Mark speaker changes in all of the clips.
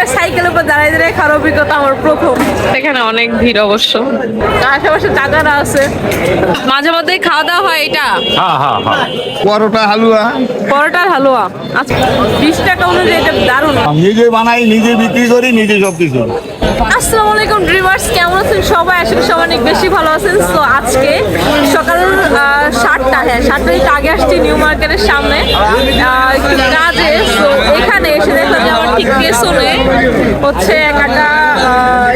Speaker 1: এইভাবে সাইকেলের উপর দাঁড়িয়ে দাঁড়িয়ে খাওয়ার অভিজ্ঞতা আমার প্রথম। এখানে অনেক ভিড় অবশ্য। আশেপাশে চাচারা আছে। মাঝে মধ্যেই খাওয়া দাওয়া হয় এটা।
Speaker 2: হ্যাঁ হ্যাঁ হ্যাঁ
Speaker 3: পরোটা হালুয়া।
Speaker 1: পরোটার হালুয়া। আচ্ছা বিশ টাকা অনুযায়ী এটা দারুণ।
Speaker 3: নিজে বানাই নিজে বিক্রি করি নিজে সব কিছু
Speaker 1: আসসালামু আলাইকুম ড্রিমার্স কেমন আছেন সবাই? আসলে সবাই অনেক বেশি ভালো আছেন। তো আজকে সকাল আহ, সাতটা হ্যাঁ সাতটা একটু আগে আসছি নিউ মার্কেটের সামনে। কাজে তো এখানে এসে দেখলাম যে আমার ঠিক পেছনে হচ্ছে একটা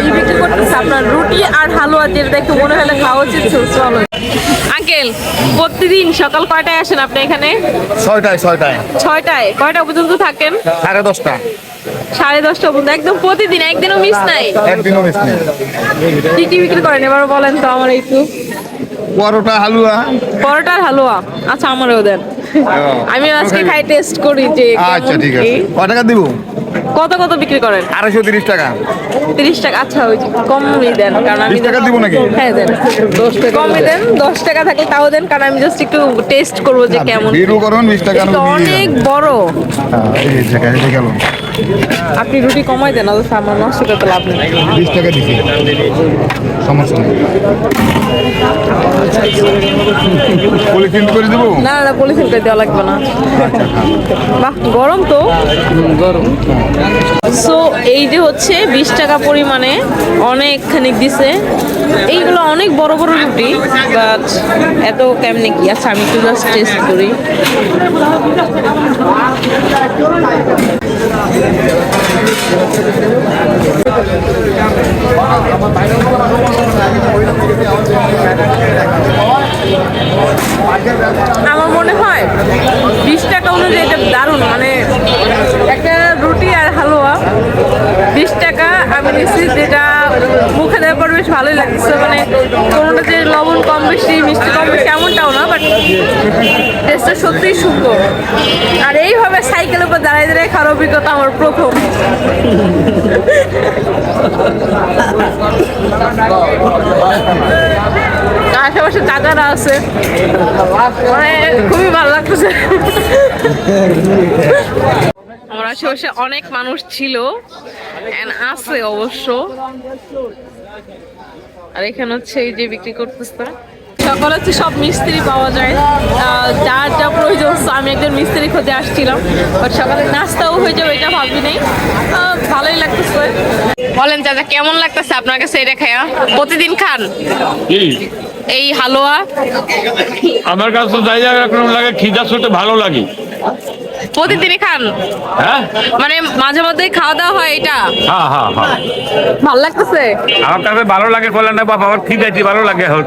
Speaker 1: ই বিক্রি করতেছে আপনার রুটি আর হালুয়া যেটা দেখে মনে হলে খাওয়া উচিত। চলো। আঙ্কেল প্রতিদিন সকাল কয়টায় আসেন আপনি এখানে?
Speaker 3: ছয়টায় ছয়টায়।
Speaker 1: ছয়টায় কয়টা পর্যন্ত থাকেন?
Speaker 3: সাড়ে দশটা।
Speaker 1: সাড়ে দশটা পর্যন্ত একদম প্রতিদিন একদিনও মিস নাই?
Speaker 3: একদিনও মিস নেই।
Speaker 1: কি কি বিক্রি করেন? এবার বলেন তো আমার একটু।
Speaker 3: পরোটা হালুয়া।
Speaker 1: পরোটার হালুয়া? আচ্ছা আমারও দেন। আমি আজকে খাই টেস্ট করি যে
Speaker 3: আচ্ছা ঠিক আছে।
Speaker 1: কি।
Speaker 3: কয় টাকা দিব?
Speaker 1: কত কত বিক্রি করেন?
Speaker 3: আড়াইশো তিরিশ টাকা।
Speaker 1: তিরিশ টাকা আচ্ছা ওই কমই দেন কারণ আমি
Speaker 3: 20 টাকা দিব নাকি?
Speaker 1: হ্যাঁ দেন। দশ টাকা কমই দেন। দশ টাকা থাকলে তাও দেন কারণ আমি জাস্ট একটু টেস্ট করব যে কেমন
Speaker 3: বিরু করুন বিশ টাকা
Speaker 1: অনেক বড়।
Speaker 3: হ্যাঁ
Speaker 1: আপনি রুটি কমাই দেন অথচ আমার নষ্ট করতে লাভ নেই।
Speaker 3: বিশ টাকা দিছি। সমস্যা নেই। পলিথিন করে দেবো?
Speaker 1: না না পলিথিন করে দেওয়া লাগবে না। বাহ, গরম তো। গরম সো এই যে হচ্ছে বিশ টাকা পরিমাণে অনেকখানি দিছে। এইগুলো অনেক বড় বড় রুটি বাট এত কেমনে কি আচ্ছা আমি একটু জাস্ট টেস্ট করি আমার মনে হয় বিশ টাকা অনুযায়ী এটা দারুণ মানে একটা রুটি আর হালুয়া বিশ টাকা যেটা মুখে দেওয়ার পর বেশ ভালোই লাগছে। মানে কোনোটা যে লবণ কম বেশি, মিষ্টি কম বেশি এমনটাও না বাট টেস্টটা সত্যিই সুন্দর। আর এইভাবে সাইকেলের উপর দাঁড়িয়ে দাঁড়িয়ে খাওয়ার অভিজ্ঞতা আমার প্রথম। আশেপাশে চাচারা আছে। মানে খুবই ভালো লাগতেছে। আশেপাশে অনেক মানুষ ছিল আছে অবশ্য। আর এখানে হচ্ছে এই যে বিক্রি করতেছে সকাল হচ্ছে সব মিস্ত্রি পাওয়া যায়। আহ, যার যা প্রয়োজন আমি একজন মিস্ত্রি খোঁজে আসছিলাম। বাট সকালে নাস্তাও হয়ে যাবে এটা ভাবি নেই। আহ, ভালোই লাগতেছে। বলেন চাচা কেমন লাগতেছে আপনার কাছে এটা খায়া? প্রতিদিন খান? এই হালুয়া?
Speaker 2: আমার কাছে তো যাই লাগে খিদা ছুটে ভালো লাগে।
Speaker 1: প্রতিদিনই খান?
Speaker 2: হ্যাঁ?
Speaker 1: মানে মাঝে মধ্যেই খাওয়া দাওয়া হয় এটা?
Speaker 2: হ্যাঁ হ্যাঁ হ্যাঁ
Speaker 1: ভালো লাগতেছে?
Speaker 2: আমার কাছে ভালো লাগে বলে না বাবা আমার খিদাইছি ভালো লাগে হোক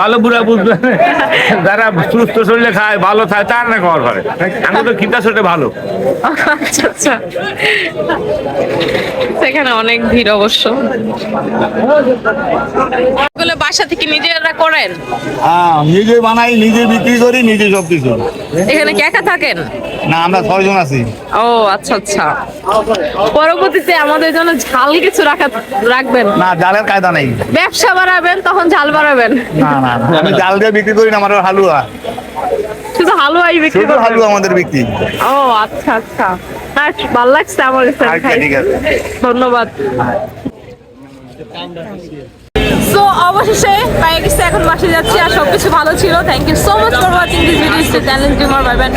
Speaker 2: ভালো বুড়া বুঝবে যারা সুস্থ শরীরে খায় ভালো খায় তার না খাওয়ার ঘরে আমি তো খিদা ছুটে ভালো।
Speaker 1: আচ্ছা আচ্ছা। সেখানে অনেক ভিড় অবশ্য। এগুলো বাসা থেকে নিজেরা করেন?
Speaker 3: হ্যাঁ নিজে বানাই নিজে বিক্রি করি নিজে সব কিছু
Speaker 1: এখানে কি একা থাকেন?
Speaker 3: না আমরা ছয়জন আছি।
Speaker 1: ও আচ্ছা আচ্ছা। পরবর্তীতে আমাদের জন্য ঝাল কিছু রাখা রাখবেন।
Speaker 3: না জালের কায়দা নেই।
Speaker 1: ব্যবসা বাড়াবেন তখন ঝাল বাড়াবেন।
Speaker 3: না না আমি জাল দিয়ে বিক্রি করি না আমার হালুয়া।
Speaker 1: শুধু হালুয়াই বিক্রি
Speaker 3: শুধু হালুয়া আমাদের বিক্রি।
Speaker 1: ও আচ্ছা আচ্ছা। হ্যাঁ ভালো লাগছে আমার
Speaker 3: ঠিক আছে।
Speaker 1: ধন্যবাদ। সো অবশেষে পেয়ে গেছে এখন বাসে যাচ্ছি আর সবকিছু ভালো ছিল। Thank you so much for watching this video channel dimmer bye by